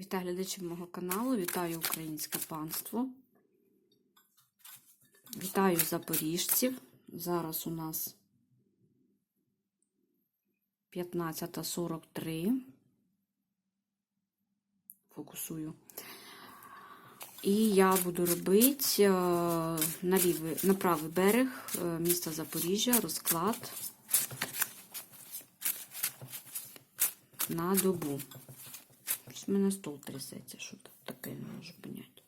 Вітаю глядачів мого каналу, вітаю українське панство. Вітаю запоріжців. Зараз у нас 15.43. Фокусую. І я буду робити е, на, лівий, на правий берег е, міста Запоріжжя розклад на добу. Мене стол трясеться, що тут таке не можу поняти.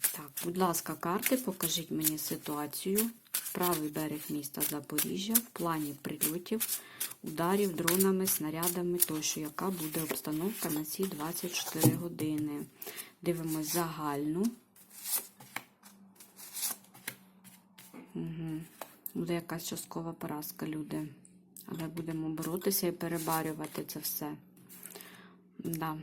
Так, будь ласка, карти, покажіть мені ситуацію. Правий берег міста Запоріжжя в плані прильотів, ударів дронами, снарядами, тощо, яка буде обстановка на ці 24 години. Дивимось загальну. Угу. Буде якась часткова поразка, люди. Але будемо боротися і перебарювати це все. Да,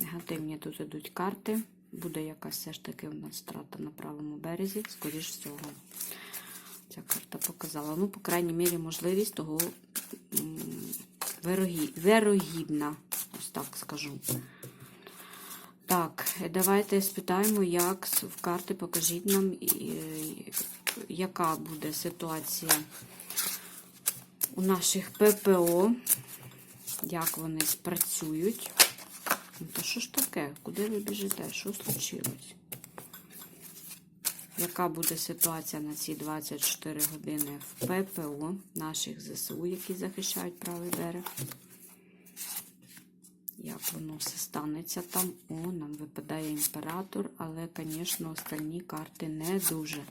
негативні тут йдуть карти. Буде якась все ж таки у нас страта на правому березі, скоріш всього. Ця карта показала. Ну, по крайній мірі, можливість того вирогі... вирогідна, ось так скажу. Так, давайте спитаємо, як в карти покажіть нам, яка буде ситуація у наших ППО, як вони спрацюють. Ну, Та що ж таке? Куди ви біжите? Що случилось? Яка буде ситуація на ці 24 години в ППО наших ЗСУ, які захищають правий берег? Як воно все станеться там? О, нам випадає імператор, але, звісно, остальні карти не дуже.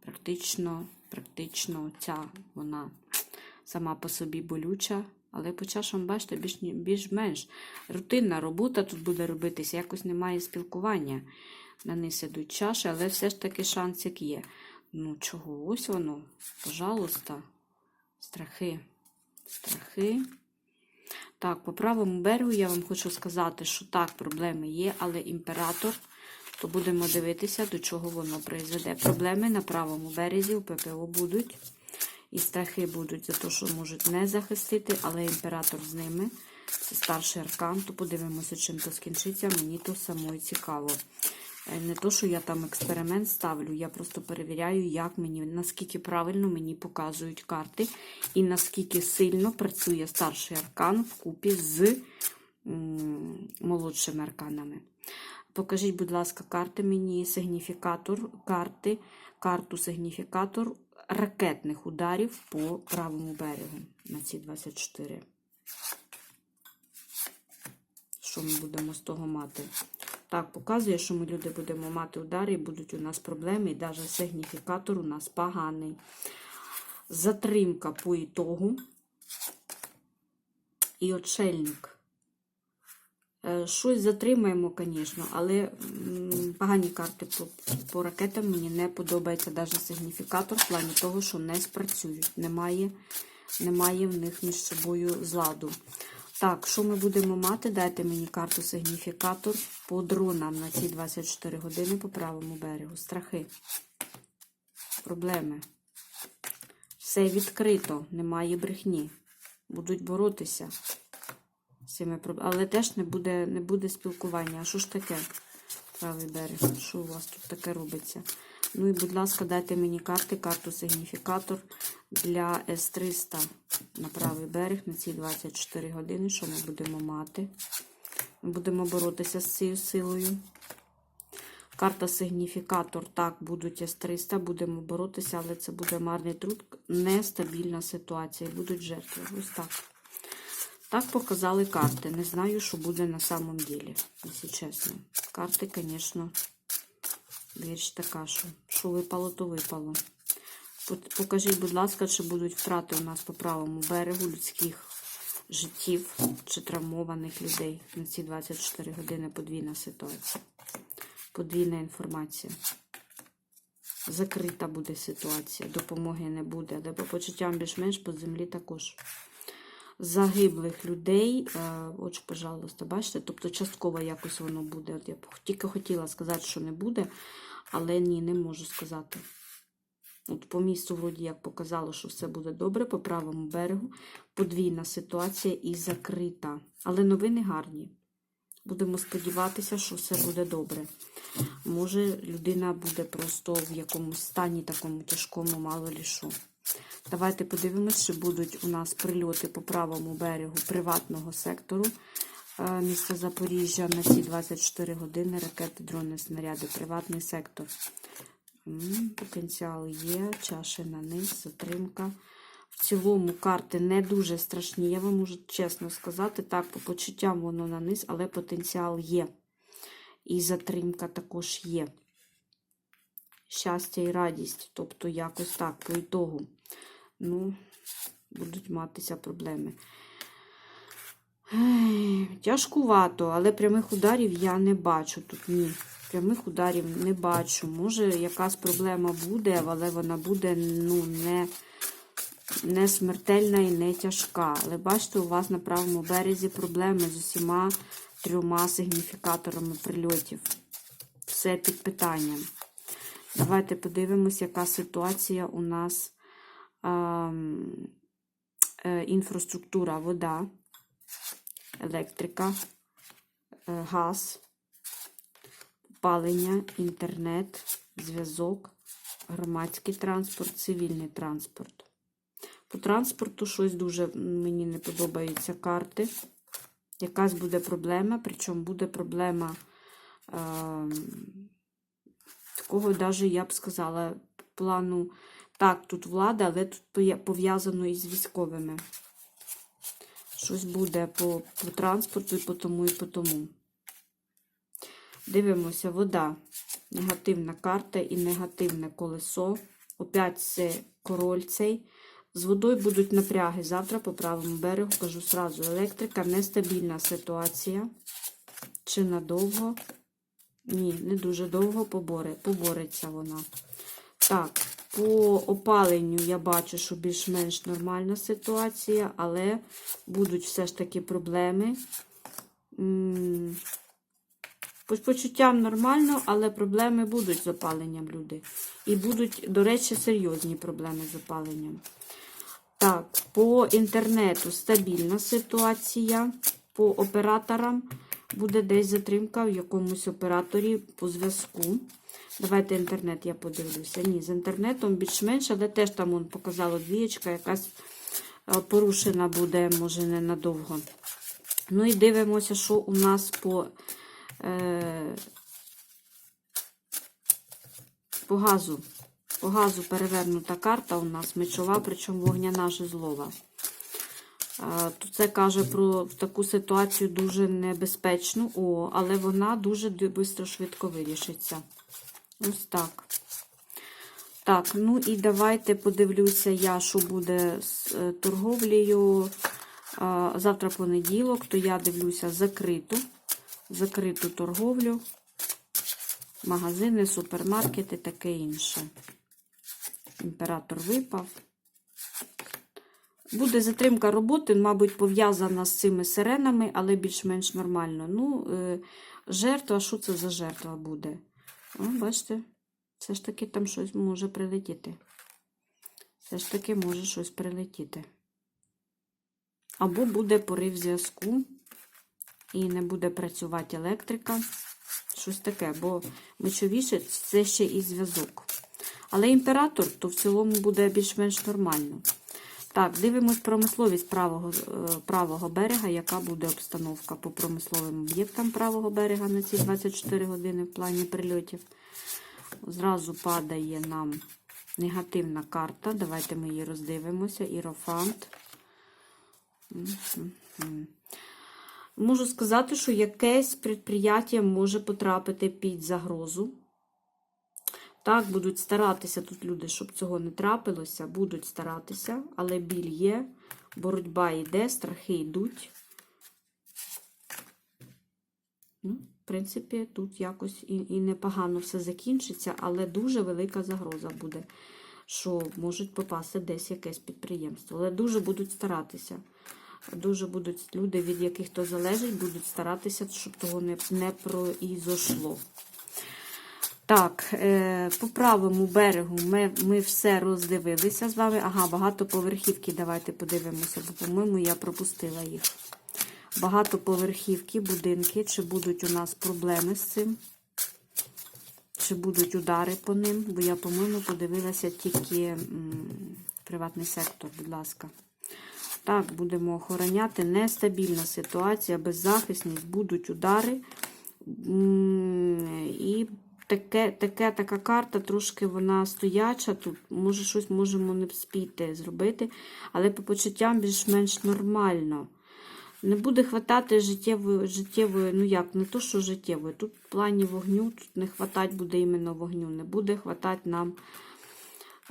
Практично, практично ця вона сама по собі болюча, але по чашам, бачите, більш-менш рутинна робота тут буде робитися, якось немає спілкування. На низ ідуть чаші, але все ж таки шансик є. Ну, чого? Ось воно, пожалуйста, страхи, страхи. Так, по правому берегу я вам хочу сказати, що так, проблеми є, але імператор, то будемо дивитися, до чого воно призведе. Проблеми на правому березі у ППО будуть. І страхи будуть за те, що можуть не захистити, але імператор з ними. Це старший аркан, то подивимося, чим то скінчиться. Мені то самою цікаво. Не то, що я там експеримент ставлю, я просто перевіряю, як мені, наскільки правильно мені показують карти, і наскільки сильно працює старший аркан вкупі з молодшими арканами. Покажіть, будь ласка, карти мені, сигніфікатор карти, карту сигніфікатор ракетних ударів по правому берегу на ці 24. Що ми будемо з того мати? Так, показує, що ми люди будемо мати удари, і будуть у нас проблеми, і навіть сигніфікатор у нас поганий. Затримка по ітогу і очельник. Щось затримаємо, звісно, але погані карти по, по ракетам мені не подобається навіть сигніфікатор в плані того, що не спрацюють. Немає, немає в них між собою зладу. Так, що ми будемо мати? Дайте мені карту сигніфікатор по дронам на ці 24 години по правому берегу. Страхи, проблеми. Все відкрито, немає брехні. Будуть боротися цими проблемами. Але теж не буде, не буде спілкування. А що ж таке? Правий берег? Що у вас тут таке робиться? Ну і, будь ласка, дайте мені карти, карту сигніфікатор для С-300 на правий берег на ці 24 години. Що ми будемо мати? Ми будемо боротися з цією силою. Карта сигніфікатор. Так, будуть С-300, будемо боротися, але це буде марний труд, нестабільна ситуація. Будуть жертви. Ось так. Так показали карти. Не знаю, що буде на самом деле, якщо чесно. Карти, звісно, більш така, що, що випало, то випало. Покажіть, будь ласка, чи будуть втрати у нас по правому берегу людських життів чи травмованих людей на ці 24 години подвійна ситуація. Подвійна інформація. Закрита буде ситуація, допомоги не буде, але по почуттям більш-менш по землі також. Загиблих людей, от, пожалуйста, бачите, тобто частково якось воно буде. От Я тільки хотіла сказати, що не буде, але ні, не можу сказати. От по місту, вроді, як показало, що все буде добре, по правому берегу подвійна ситуація і закрита. Але новини гарні. Будемо сподіватися, що все буде добре. Може, людина буде просто в якомусь стані такому тяжкому, мало лі що. Давайте подивимось, чи будуть у нас прильоти по правому берегу приватного сектору е, міста Запоріжжя на ці 24 години ракети, дрони, снаряди, приватний сектор. Потенціал є, чаші на низ, затримка. В цілому карти не дуже страшні, я вам можу чесно сказати. Так, по почуттям воно на низ, але потенціал є. І затримка також є. Щастя і радість. Тобто, якось так, по ітогу. Ну, будуть матися проблеми. Ех, Тяжкувато, але прямих ударів я не бачу тут. Ні. Прямих ударів не бачу. Може, якась проблема буде, але вона буде ну, не, не смертельна і не тяжка. Але бачите, у вас на правому березі проблеми з усіма трьома сигніфікаторами прильотів. Все під питанням. Давайте подивимось, яка ситуація у нас інфраструктура, вода, електрика, е, газ, опалення, інтернет, зв'язок, громадський транспорт, цивільний транспорт. По транспорту щось дуже мені не подобаються карти. Якась буде проблема, причому буде проблема е, такого, навіть я б сказала, плану. Так, тут влада, але тут пов'язано із військовими. Щось буде по, по транспорту і по тому, і по тому. Дивимося, вода. Негативна карта і негативне колесо. Опять це король цей. З водою будуть напряги. Завтра по правому берегу, кажу сразу, електрика, нестабільна ситуація. Чи надовго? Ні, не дуже довго поборе, побореться вона. Так, по опаленню я бачу, що більш-менш нормальна ситуація, але будуть все ж таки проблеми. По почуттям нормально, але проблеми будуть з опаленням, люди. І будуть, до речі, серйозні проблеми з опаленням. Так, по інтернету стабільна ситуація. По операторам буде десь затримка в якомусь операторі по зв'язку. Давайте інтернет я подивлюся. Ні, з інтернетом більш-менш, але теж там он показало двієчка, якась е, порушена буде, може, ненадовго. Ну і дивимося, що у нас по, е, по газу. По газу перевернута карта у нас мечова, причому вогняна жезлова. Е, Тут це каже про таку ситуацію дуже небезпечну, але вона дуже швидко швидко вирішиться. Ось так. Так, ну і давайте подивлюся я, що буде з е, торговлею. Завтра понеділок, то я дивлюся закриту, закриту торговлю, магазини, супермаркети, таке інше. Імператор випав. Буде затримка роботи, мабуть, пов'язана з цими сиренами, але більш-менш нормально. Ну, е, жертва, що це за жертва буде? О, бачите, все ж таки там щось може прилетіти. Все ж таки може щось прилетіти. Або буде порив зв'язку, і не буде працювати електрика. Щось таке, бо мечовіше це ще і зв'язок. Але імператор, то в цілому буде більш-менш нормально. Так, дивимось промисловість правого, е, правого берега, яка буде обстановка по промисловим об'єктам правого берега на ці 24 години в плані прильотів. Зразу падає нам негативна карта. Давайте ми її роздивимося. Ірофант. Можу сказати, що якесь підприємство може потрапити під загрозу. Так, будуть старатися тут люди, щоб цього не трапилося, будуть старатися, але біль є, боротьба йде, страхи йдуть. Ну, в принципі, тут якось і, і непогано все закінчиться, але дуже велика загроза буде, що можуть попасти десь якесь підприємство. Але дуже будуть старатися. Дуже будуть люди, від яких то залежить, будуть старатися, щоб того не, не произошло. Так, е, по правому берегу ми, ми все роздивилися з вами. Ага, багатоповерхівки. Давайте подивимося, бо, по-моєму, я пропустила їх. Багатоповерхівки, будинки. Чи будуть у нас проблеми з цим? Чи будуть удари по ним? Бо я, по-моєму, подивилася тільки м, приватний сектор, будь ласка. Так, будемо охороняти. Нестабільна ситуація, беззахисність, будуть удари. І таке, таке, така карта, трошки вона стояча. Тут, може, щось можемо не спіти зробити, але по почуттям більш-менш нормально. Не буде хватати життєвої, життєвої, ну як, не то, що життєвої. Тут в плані вогню, тут не хватать буде іменно вогню. Не буде хватати нам.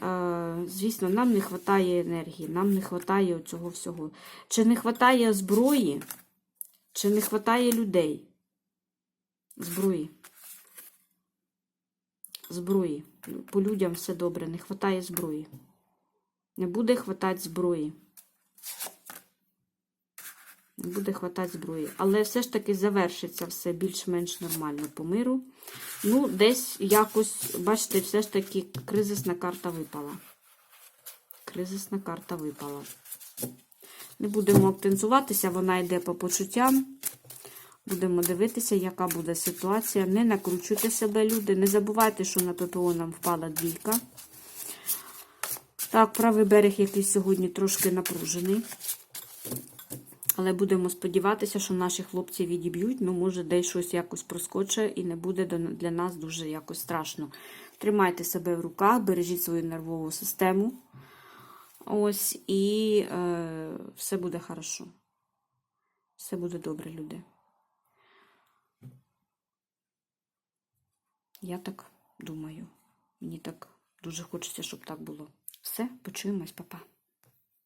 Е, звісно, нам не вистачає енергії, нам не вистачає цього всього. Чи не вистачає зброї, чи не вистачає людей? Зброї. Зброї. По людям все добре, не вистачає зброї. Не буде хватати зброї. Не буде хватати зброї. Але все ж таки завершиться все більш-менш нормально по миру. Ну, десь якось, бачите, все ж таки кризисна карта випала. Кризисна карта випала. Не будемо оптензуватися, вона йде по почуттям. Будемо дивитися, яка буде ситуація. Не накручуйте себе, люди. Не забувайте, що на ППО нам впала двійка. Так, правий берег якийсь сьогодні трошки напружений. Але будемо сподіватися, що наші хлопці відіб'ють. Ну, може, десь щось якось проскоче і не буде для нас дуже якось страшно. Тримайте себе в руках, бережіть свою нервову систему. Ось, і е, все буде хорошо. Все буде добре, люди. Я так думаю. Мені так дуже хочеться, щоб так було. Все, почуємось, папа.